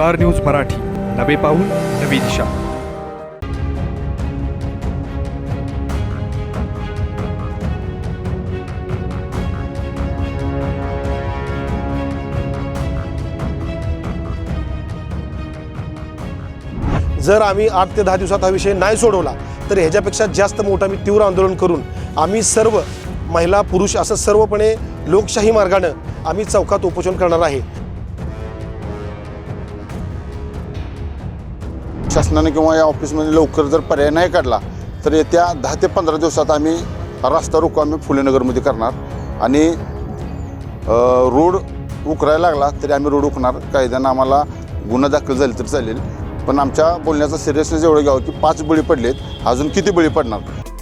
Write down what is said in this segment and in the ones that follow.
Star news Marathi. नवे पाऊल नवी दिशा. जर आम्ही आठ ते दहा दिवसात हा विषय नाही सोडवला तर ह्याच्यापेक्षा जास्त मोठं आम्ही तीव्र आंदोलन करून आम्ही सर्व महिला पुरुष असं सर्वपणे लोकशाही मार्गानं आम्ही चौकात उपोषण करणार आहे. शासनाने किंवा या ऑफिसमध्ये लवकर जर पर्याय नाही काढला तर येत्या दहा ते पंधरा दिवसात आम्ही रस्ता रोको आम्ही फुलेनगरमध्ये करणार. आणि रोड उकरायला लागला तरी आम्ही रोड उकणार. कायद्यानं आम्हाला गुन्हा दाखल झाले तर चालेल. पण आमच्या बोलण्याचा सिरियसनेस एवढं घ्यावं की पाच बळी पडलेत. अजून किती बळी पडणार?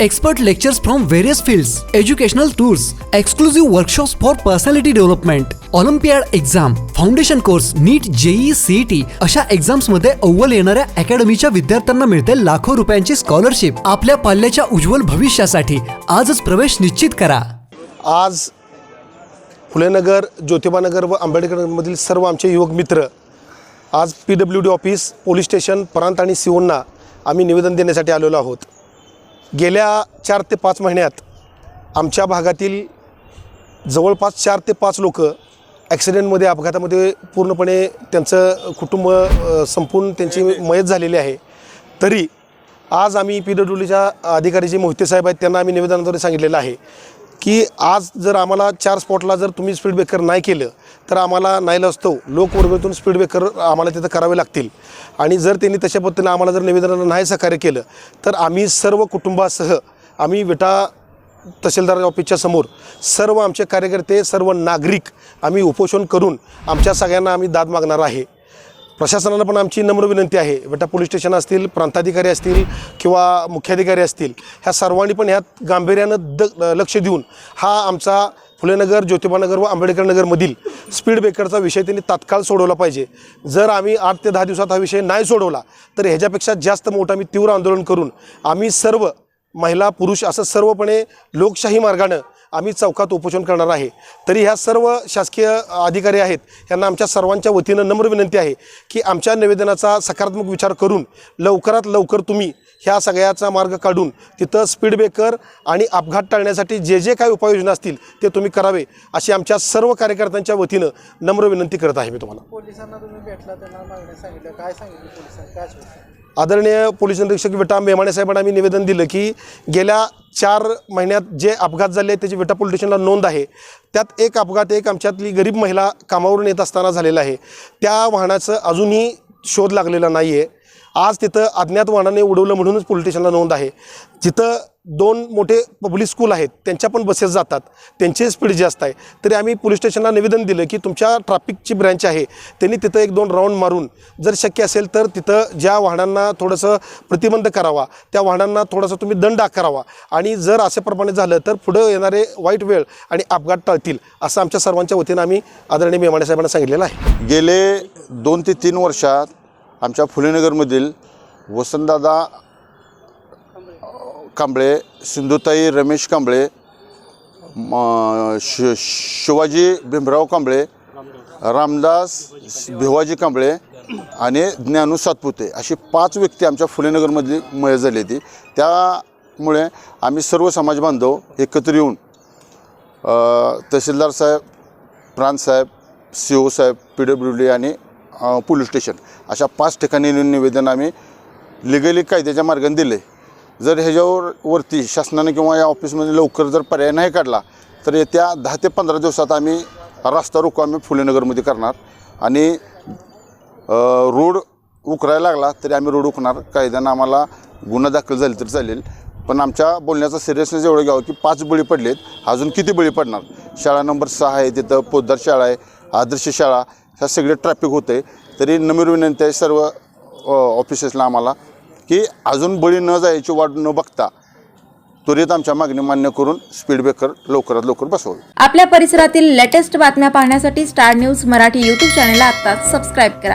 Expert lectures from various fields, educational tours, exclusive workshops for personality development, olympiad exam foundation course NEET JEE CET अशा एक्झाम्समध्ये अव्वल येणाऱ्या अकॅडमीच्या विद्यार्थ्यांना मिळते लाखो रुपयांची स्कॉलरशिप आपल्या पाल्याच्या उज्ज्वल भविष्यासाठी आजच प्रवेश निश्चित करा. आज फुलेनगर ज्योतिबानगर व आंबेडकरमधील सर्व आमचे युवक मित्र आज P W D office police station प्रांत आणि सिओंना आम्ही निवेदन देण्यासाठी आलेलो आहोत. गेल्या चार ते पाच महिन्यात आमच्या भागातील जवळपास चार ते पाच लोक ॲक्सिडेंटमध्ये अपघातामध्ये पूर्णपणे त्यांचं कुटुंब संपूर्ण संपून त्यांची मयत झालेली आहे. तरी आज आम्ही पी डब्ल्यू डीच्या अधिकारी जे मोहिते साहेब आहेत त्यांना आम्ही निवेदनाद्वारे सांगितलेलं आहे की आज जर आम्हाला चार स्पॉटला जर तुम्ही स्पीड ब्रेकर नाही केलं तर आम्हाला नाही असतो. लोकवर्गेतून स्पीड ब्रेकर आम्हाला तिथं करावे लागतील. आणि जर त्यांनी तशा पद्धतीनं आम्हाला जर निवेदनानं नाही सहकार्य केलं तर आम्ही सर्व कुटुंबासह आम्ही विटा तहसीलदार ऑफिसच्या समोर सर्व आमचे कार्यकर्ते सर्व नागरिक आम्ही उपोषण करून आमच्या सगळ्यांना आम्ही दाद मागणार आहे. प्रशासनाला पण आमची नम्र विनंती आहे. बेटा पोलीस स्टेशन असतील प्रांताधिकारी असतील किंवा मुख्याधिकारी असतील ह्या सर्वांनी पण ह्यात गांभीर्यानं द लक्ष देऊन हा आमचा फुलेनगर ज्योतिबानगर व आंबेडकर नगरमधील स्पीड ब्रेकरचा विषय त्यांनी तात्काळ सोडवला पाहिजे. जर आम्ही आठ ते दहा दिवसात हा विषय नाही सोडवला तर ह्याच्यापेक्षा जास्त मोठं आम्ही तीव्र आंदोलन करून आम्ही सर्व महिला पुरुष असं सर्वपणे लोकशाही मार्गानं आम्ही चौकात उपोषण करणार आहे. तरी ह्या सर्व शासकीय अधिकारी आहेत यांना आमच्या सर्वांच्या वतीनं नम्र विनंती आहे की आमच्या निवेदनाचा सकारात्मक विचार करून लवकरात लवकर तुम्ही ह्या सगळ्याचा मार्ग काढून तिथं स्पीड ब्रेकर आणि अपघात टाळण्यासाठी जे जे काही उपाययोजना असतील ते तुम्ही करावे अशी आमच्या सर्व कार्यकर्त्यांच्या वतीनं नम्र विनंती करत आहे मी तुम्हाला. पोलिसांना तुम्ही भेटला त्यांना मागण्या सांगितलं काय सांगितलं पोलिसांनी? काय आदरणीय पोलीस निरीक्षक विटा मेमाणे साहेबांना आम्ही निवेदन दिलं की गेल्या चार महिन्यात जे अपघात झाले त्याची विटा पोलीस स्टेशनला नोंद आहे. त्यात एक अपघात एक आमच्यातली गरीब महिला कामावरून येत असताना झालेला आहे. त्या वाहनाचं अजूनही शोध लागलेला नाही आहे आज तिथं अज्ञात वाहनाने उडवलं म्हणूनच पोलीस स्टेशनला नोंद आहे. जिथं दोन मोठे पब्लिक स्कूल आहेत. त्यांच्या पण बसेस जातात. त्यांची स्पीड जास्त आहे. तरी आम्ही पोलीस स्टेशनला निवेदन दिलं की तुमच्या ट्रॅफिकची ब्रँच आहे. त्यांनी तिथं एक दोन राऊंड मारून जर शक्य असेल तर तिथं ज्या वाहनांना थोडंसं प्रतिबंध करावा त्या वाहनांना थोडासा तुम्ही दंड आकारावा. आणि जर अशाप्रमाणे झालं तर पुढं येणारे वाईट वेळ आणि अपघात टळतील असं आमच्या सर्वांच्या वतीनं आम्ही आदरणीय मेमाणे साहेबांना सांगितलेलं आहे. गेले दोन ते तीन वर्षात आमच्या फुलेनगरमधील वसंतदादा कांबळे सिंधुताई रमेश कांबळे शि शिवाजी भीमराव कांबळे रामदास भिवाजी कांबळे आणि ज्ञानू सातपुते अशी पाच व्यक्ती आमच्या फुलेनगरमधली मय झाली होती. त्यामुळे आम्ही सर्व समाज बांधव एकत्र येऊन तहसीलदार साहेब प्रांत साहेब सी ओ साहेब पी डब्ल्यू डी आणि पोलीस स्टेशन. अशा पाच ठिकाणी निवेदन आम्ही लिगली कायद्याच्या मार्गाने दिले जर ह्याच्यावर वरती शासनाने किंवा या ऑफिसमध्ये लवकर जर पर्याय नाही काढला तर येत्या दहा ते पंधरा दिवसात आम्ही रास्ता रोको आम्ही फुलेनगरमध्ये करणार. आणि रोड उकरायला लागला तरी आम्ही रोड उकणार. कायद्यानं आम्हाला गुन्हा दाखल झाले तरी चालेल. पण आमच्या बोलण्याचा सिरियसनेस एवढं घ्यावं की पाच बळी पडलेत. अजून किती बळी पडणार? शाळा नंबर सहा आहे तिथं पोद्दार शाळा आहे आदर्श शाळा. ह्या सगळे ट्रॅफिक होते तरी नम्र विनंती आहे सर्व ऑफिसेसला आम्हाला की अजून बळी न जायची वाट न बघता त्वरित आमच्या मागणी मान्य करून स्पीड ब्रेकर लवकरात लवकर बसवावी. आपल्या परिसरातील लेटेस्ट बातम्या पाहण्यासाठी स्टार न्यूज मराठी यूट्यूब चॅनलला आता सबस्क्राईब करा.